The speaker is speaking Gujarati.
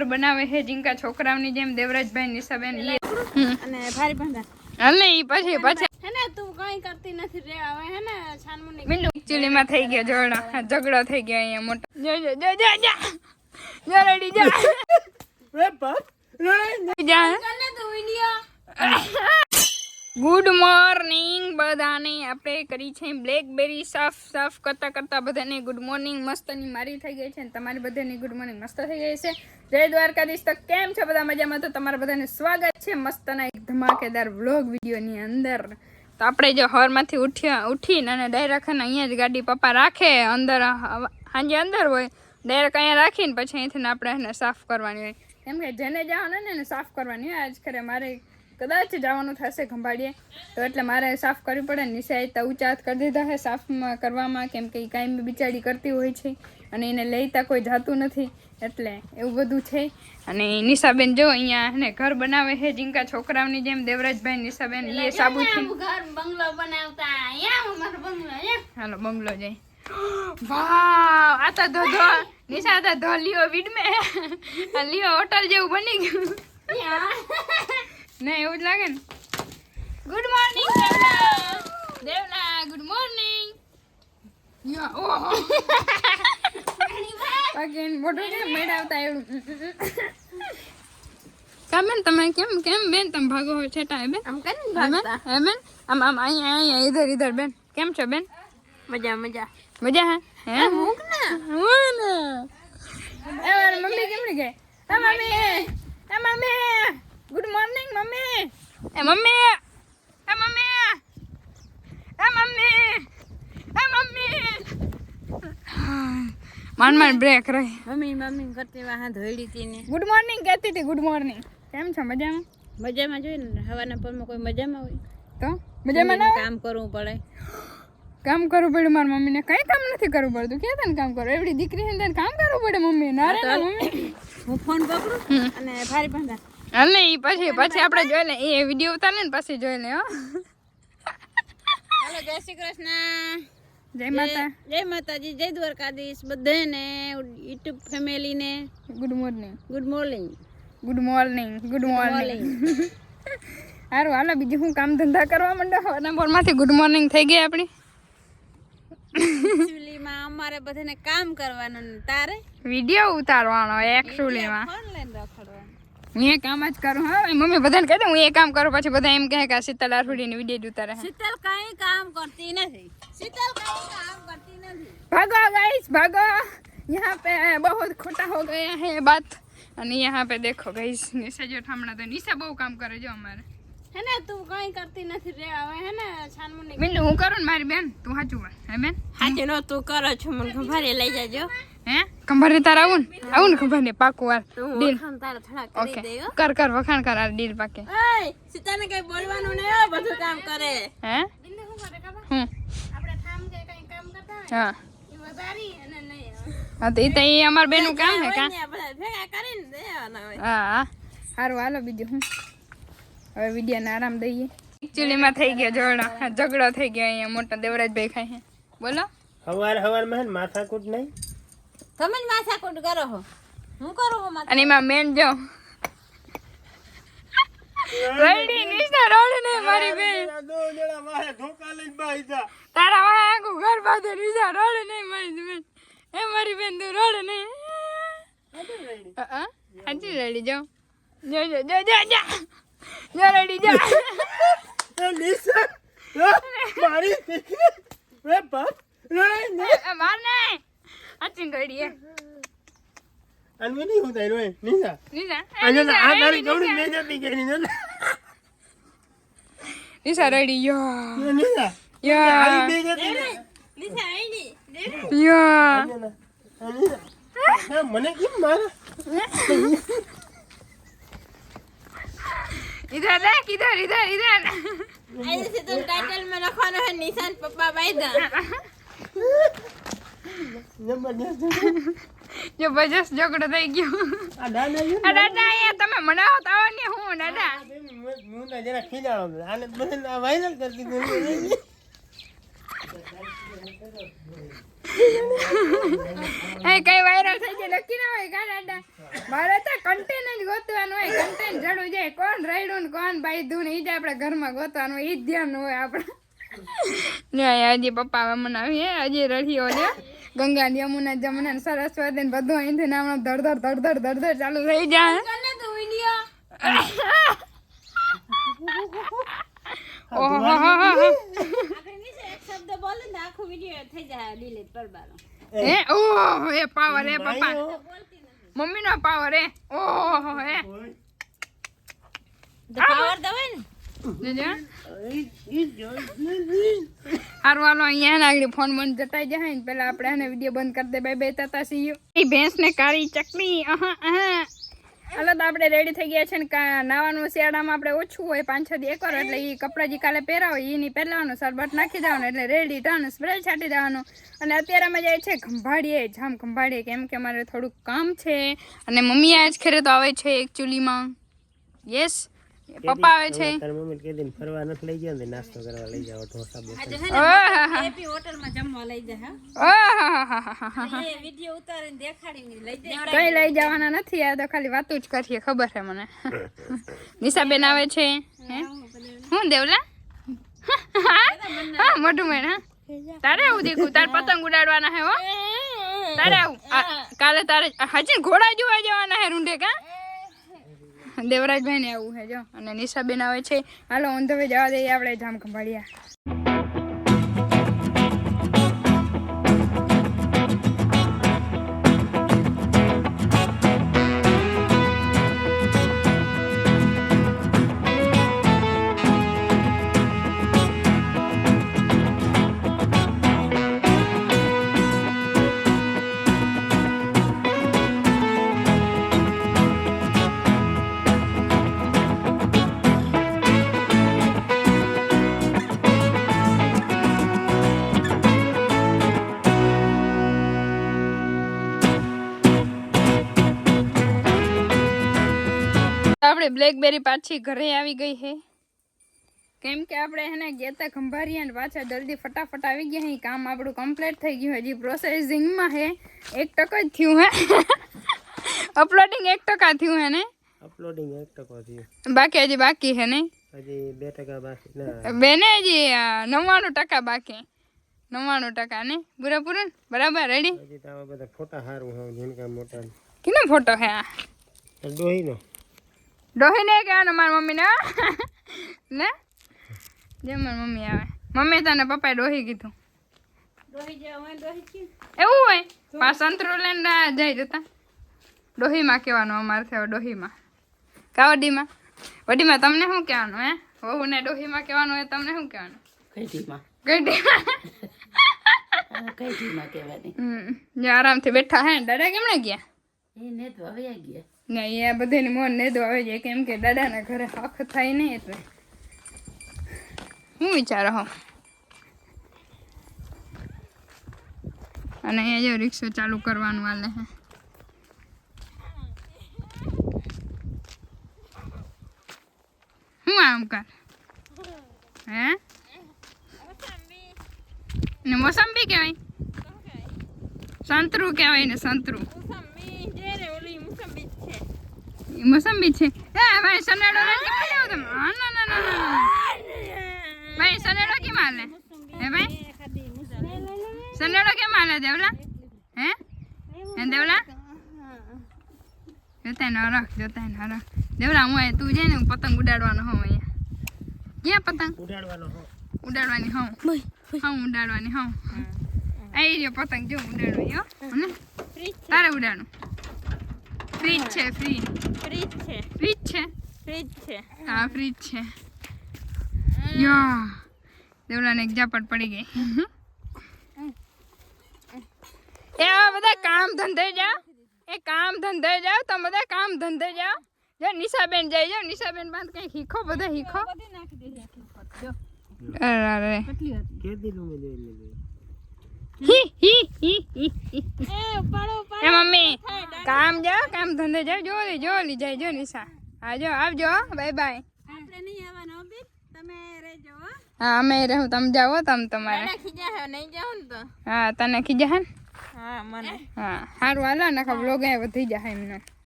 ઘર બનાવે છે જીંકા છોકરાઓની જેમ દેવરાજભાઈ નિશાબેન અને ભારી ભાંડા. અને ઈ પછી પછી. હે ને તું કઈ કરતી નથી રે હવે હે ને છાનમુની મિંડુ એકચ્યુઅલી માં થઈ ગયો ઝઘડો. ઝઘડો થઈ ગયો અહીંયા મોટો. જો જો જો જો જો. જો રેડી જા. જા. કને તું વિડિયો. ગુડ મોર્નિંગ બધાને. આપણે કરી છે બ્લેકબેરી સાફ સાફ કરતાં કરતાં બધાને ગુડ મોર્નિંગ મસ્તની મારી થઈ ગઈ છે અને તમારી બધાની ગુડ મોર્નિંગ મસ્ત થઈ ગઈ છે. જય દ્વારકાધીશ. તો કેમ છે બધા મજામાં? તો તમારા બધાને સ્વાગત છે મસ્તના એક ધમાકેદાર વ્લોગ વિડીયોની અંદર. તો આપણે જો હવારમાંથી ઉઠ્યા, ઉઠીને અને ડાયરેક્ટ અહીંયા જ ગાડી પપ્પા રાખે. અંદર સાંજે અંદર હોય ડાયરેક્ટ અહીંયા રાખીને પછી અહીંથી આપણે એને સાફ કરવાની હોય. કેમ કે જેને જવાનું ને એને સાફ કરવાની હોય. આજ ખરે મારે કદાચ જવાનું થશે ખંભાળીએ તો એટલે મારે સાફ કરવી પડે નિશા નિશાએ તો ઊંચા કરી દીધા છે સાફમાં કરવામાં કેમ કે એ કાંઈ બિચારી કરતી હોય છે અને એને લઈતા કોઈ જાતું નથી એટલે એવું બધું છે. અને નિશાબેન જો અહીંયા એને ઘર બનાવે છે જીંકા છોકરાઓની જેમ દેવરાજભાઈ નિશાબેન એ સાબુથી. ઘર બંગલો બનાવતા હાલો બંગલો જાય. વાવ આ તો ધો ધો નિશા તો ધો લિયો આ લિયો હોટલ જેવું બની ગયું. ને એવું જ લાગે ને. ગુડ મોર્નિંગ દેવના દેવલા ગુડ મોર્નિંગ મોઢું છે મેળાવતા એવું? કામેન તમે કેમ કેમ બેન તમે ભાગો છો છેટા બેન? આમ કેમ ભાગતા? હે બેન? આમ આમ અહીંયા અહીંયા ઇધર ઇધર બેન. કેમ છો બેન? મજા મજા. મજા હે? હે? મૂક ને હું ને. એ મમ્મી કેમ ગઈ? એ મમ્મી એ મમ્મી ગુડ મોર્નિંગ મમ્મી એ મમ્મી એ મમ્મી એ મમ્મી એ મમ્મી માન માન બ્રેક રહી. મમ્મી મમ્મી કરતી વાહ ધોઈડી હતી ને. ગુડ મોર્નિંગ કહેતી હતી ગુડ મોર્નિંગ કેમ છો? મજામાં? મજામાં જોઈ ને. હવાના પરમાં કોઈ મજામાં હોય? તો? મજામાં ના કામ કરવું પડે. કામ કરવું પડે મારી મમ્મીને? કઈ કામ નથી કરવું પડતું. કે તને કામ કરો એવડી દીકરી છે ને તને કામ કરવું પડે મમ્મી? ના રે મમ્મી. હું ફોન પકડું. અને ભારી ભાંડા હાલ ને ઈ પછી પછી આપણે જોઈ લે એ વીડિયો ઉતારે ને પછી જોઈ લે હો. હાલો જય શ્રી કૃષ્ણ. જય માતા. જય માતાજી જય દ્વારકાધીશ બધાને યુટ્યુબ ફેમિલીને. Good morning good morning good morning good morning સારું હાલો બીજું હું કામ ધંધા કરવા માંડો નંબરમાંથી ગુડ મોર્નિંગ થઈ ગઈ આપણી. એકચ્યુઅલીમાં અમારે બધાને કામ કરવાનું તારે? વીડિયો ઉતારવાનો એકચ્યુઅલીમાં ફોન લઈને રખડવાનું. હું એ કામ જ કરું હા એ મમ્મી બધાને કહી દે હું એ કામ કરું પછી બધા એમ કહે કે આ શીતલ આરફડીની વિડીયો જ ઉતારે છે શીતલ કઈ કામ કરતી નથી શીતલ કઈ કામ કરતી નથી भागो गाइस भागो यहाँ पे बहुत खोटा हो गया है बात અને यहाँ पे देखो गाइस निशा जो ઠામણા તો નિશા બહુ કામ કરે જો અમારે હે ને તું કઈ કરતી નથી રે હવે હે ને છાનમુની મિંડુ હું કરું ને મારી બેન તું સાચું બોલ હે બેન હાજે નો તું કરો છો મને ખભારે લઈ જાજો હે? ખબર ને આવું ને? આવું ને ખબર ને પાકું વાર ડીલ વખાણ તારા થોડા કરી ઓકે. કર કર વખાણ કર આ ડીલ પાકે. સીતાને કઈ બોલવાનું ને બધું કામ કરે. હે? હું આપણે થામ કે કઈ કામ કરતા હા. એ વધારી અને નહીં હા તો એ તો એ અમાર બેનું કામ હે કા? હા સારું હાલો બીજું હું? હવે વિડિયાને આરામ દઈએ. એકચ્યુઅલીમાં થઈ ગયો ઝઘડો. ઝઘડો થઈ ગયો અહીંયા મોટો દેવરાજભાઈ છે બોલો. હવાર હવારમાં માથાકૂટ નહીં? તમે જ માથાકૂટ કરો છો હું કરું હું માથા? અને એમાં મેન જો. રડી નિશા રોડ ને મારી બેન. દો જણા મારે ધોકા લઈને બાઈ જા તારા વાહે આખું ઘર બાંધે નિશા રોડ ને મારી બેન. એ મારી બેન તું રોડ ને. હાજી રેડી. જો. જો જો જો જો જો. જો રેડી જો. એ નિશા આ, મારી. દીકરી રે બાપ. રે ને. માર ને હાચી રેડી એ અનવી નહીં હું તારી રોય નિશા નિશા એ આજે નિશા, આ એ તારી નિશા. ગવડી મેં જતી ગઈ ને નિશા રેડી યો નિશા યો આવી બે જતી ને લીસા આઈડી યો આ નિશા આ મને કેમ મારા इधर देख इधर इधर इधर આઈ છે તો ટાઇટલ માં લખવાનો છે નિશાન પપ્પા બાયદા જબરદસ્ત ઝઘડો થઈ ગયો. દાદા અહીંયા તમે મનાવો આવો ને હું દાદા? હું ના જરા ખીજાણો આને બધાને વાયરલ કરતી એ કઈ વાયરલ થઈ જાય લખી ના હોય કા દાદા? મારે તો કન્ટેન જ ગોતવાનું હોય. કન્ટેન જડું જાય. કોણ રાયડું ને કોણ બાયધું ને ઈ જ આપણે ઘરમાં ગોતવાનું હોય. ઈ જ ધ્યાન હોય આપણે. ને હજી પપ્પા મનાવી હે? હજી રહીઓ છે ગંગા ને યમુના જમુના ને સરસ્વતી ને બધું અહીંથી નામ ધડ ધડ ધડ ધડ ધડ ધડ ચાલુ થઈ જાય. તને તો વિડિયો. ઓહો આપણે નીચે એક શબ્દ બોલે ને આખો વિડિયો થઈ જાય ડિલીટ પરબારો હે? ઓહો પાવર હે પપ્પા. મમ્મી નો પાવર હે. ઓહો હે પાવર દવાય ને. હારું હાલો અહીંયા આગળ ફોન બંધ જતાઈ જાય ને પેલા આપણે એને વીડિયો બંધ કરી દે. બાય બાય સી યુ એ ભેંસ ને કાળી ચકલી અહા અહા. હાલો તો આપણે રેડી થઈ ગયા છે ને નાવાનું શિયાળામાં આપણે ઓછું હોય પાંચ છ દી એકવાર એટલે એ કપડાં જે કાલે પહેરા હોય એની પહેલાવાનું સરબત નાખી દેવાનું એટલે રેડી ટન સ્પ્રે છાંટી દેવાનું. અને અત્યારે અમે જાય છે ખંભાળીએ જામ ખંભાળીએ કેમ કે અમારે થોડુંક કામ છે. અને મમ્મી આજ ખેરે તો આવે છે એક ચૂલીમાં. યસ પપ્પા આવે છે. તારી મમ્મી કે દિન ફરવા નથી લઈ ગયા ને નાસ્તો કરવા લઈ જાવ ઢોસા બોસા. આજે હે ને હેપી હેપી હોટલમાં જમવા લઈ જાય હા. એ વિડિયો ઉતારીને દેખાડીને લઈ જાય કઈ લઈ જવાના નથી? આ તો ખાલી વાતો જ કરીએ ખબર છે મને. નિશાબેન આવે છે હે? હું દેવલા? હા મોટું મેણ હા. તારે આવું દેખું? તાર પતંગ ઉડાડવાના હે હો? તારે આવું? કાલે તારે હજી ઘોડા જોવા જવાના હે રૂંઢે કા દેવરાજભાઈ ને આવું છે, જો. અને નિશાબેન આવે છે. હાલો ઓન જવા દઈએ આપણે જામ ખંભાળિયા. આપણે બ્લેકબેરી પાછી ઘરે આવી ગઈ છે કેમ કે આપણે એને ગયા તા ખંભારીએ ને પાછા જલ્દી ફટાફટ આવી ગયા હે. કામ આપણું કમ્પ્લીટ થઈ ગયું હજી પ્રોસેસિંગમાં હે. એક ટકા જ થયું હે. અપલોડિંગ એક ટકા થયું હે ને? અપલોડિંગ એક ટકો થયું. બાકી હજી બાકી હે ને? હજી બે ટકા બાકી. ના. બેને હજી અ, નવ્વાણું ટકા બાકી. નવ્વાણું ટકા ને? પૂરેપૂરું ને? બરાબર? રેડી હજી તો આવા બધા ફોટા સારું હા ઝીણકા મોટા કેનો ફોટો હે આ ડોહીનો. ડોહી ને કહેવાનો મારી મમ્મીને. ને જે મારી મમ્મી આવે. મમ્મી તને પપ્પાએ ડોહી કીધું. એવું હોય? પા સંતરો લઈને ના જાય જતા. ડોહીમાં કહેવાનું અમારે થયો ડોહીમાં. કા વડીમાં? તમને શું કહેવાનું હે? વહુ ને ડોહીમાં કહેવાનું હોય તમને શું કહેવાનું? કઈટીમાં ગઢીમાં કઈટીમાં કહેવાની. હમ આરામથી બેઠા હે દાદા કેમણે ગયા? એ ને તો હવે ગયા. ને અહીંયા બધાની મોન નેદો આવે છે કેમ કે દાદાના ઘરે હક થાય નહીં એટલે. હું વિચારો હો? અને અહીંયા જો રિક્ષો ચાલુ કરવાનું વાલે હે. હું આમ કર? હે? ને મોસંબી કહેવાય? સંતરું કહેવાય ને સંતરું. મોસંબી છે. એ ભાઈ સનેડો નથી કેમ તમે. ના ના ના ના ભાઈ સનેડો કેમ હાલે હે ભાઈ? સનેડો કેમ હાલે દેવલા? હે? હે દેવલા? જોતા ન રખ જોતા ન રખ દેવલા હું તું જાય ને હું પતંગ ઉડાડવાનો હોઉં અહીંયા. ક્યાં પતંગ? ઉડાડવાનો હો ઉડાડવાની હોઉં. હા ઉડાડવાની હોઉં. આવી રહ્યો પતંગ જો ઉડાડવાની હો. ને તારે ઉડાડું ફ્રીજ છે ફ્રી ફ્રીજ છે ફ્રીજ છે ફ્રીજ છે હા ફ્રીજ છે યા દેવલાને એક ઝાપટ પડી ગઈ એ આ બધા કામ ધંધે જાઓ એ કામ ધંધે જાઓ તમે બધા કામ ધંધે જાઓ જો નિશાબેન જાય જો નિશાબેન બાદ કઈ શીખો બધા શીખો અરે અરે કે દીધું મેં જોઈ લીધું હી હી હી હી હી. એ મમ્મી. કામ જાઓ કામ ધંધે જાઓ. જોલી જોલી જાય જો નિશા. હા જો આવજો બાય બાય. આપણે નહીં આવવાનો બેન. તમે રહેજો હા. અમે રહું તમે જાઓ તમે તમારે. નહીં જાઓ ને તો? હા તને ખીજા હે હા મને. હા સારું હાલો ને બ્લોગ વધી જાય એમને.